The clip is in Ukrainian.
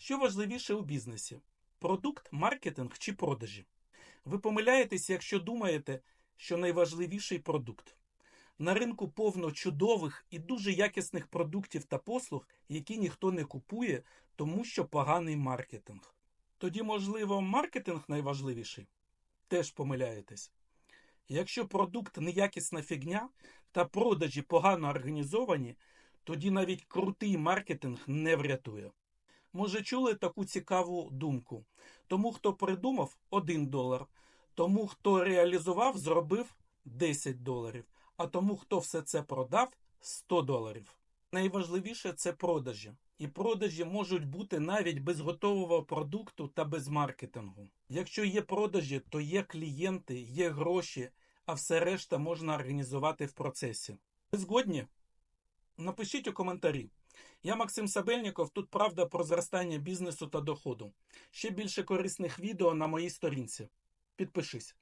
Що важливіше у бізнесі: продукт, маркетинг чи продажі? Ви помиляєтеся, якщо думаєте, що найважливіший продукт. На ринку повно чудових і дуже якісних продуктів та послуг, які ніхто не купує, тому що поганий маркетинг. Тоді, можливо, маркетинг найважливіший? Теж помиляєтесь. Якщо продукт неякісна фігня та продажі погано організовані, тоді навіть крутий маркетинг не врятує. Може, чули таку цікаву думку? Тому, хто придумав 1 долар, тому, хто реалізував, зробив 10 доларів, а тому, хто все це продав 100 доларів. Найважливіше це продажі. І продажі можуть бути навіть без готового продукту та без маркетингу. Якщо є продажі, то є клієнти, є гроші, а все решта можна організувати в процесі. Ви згодні? Напишіть у коментарі. Я Максим Сабельніков. Тут правда про зростання бізнесу та доходу. Ще більше корисних відео на моїй сторінці. Підпишись.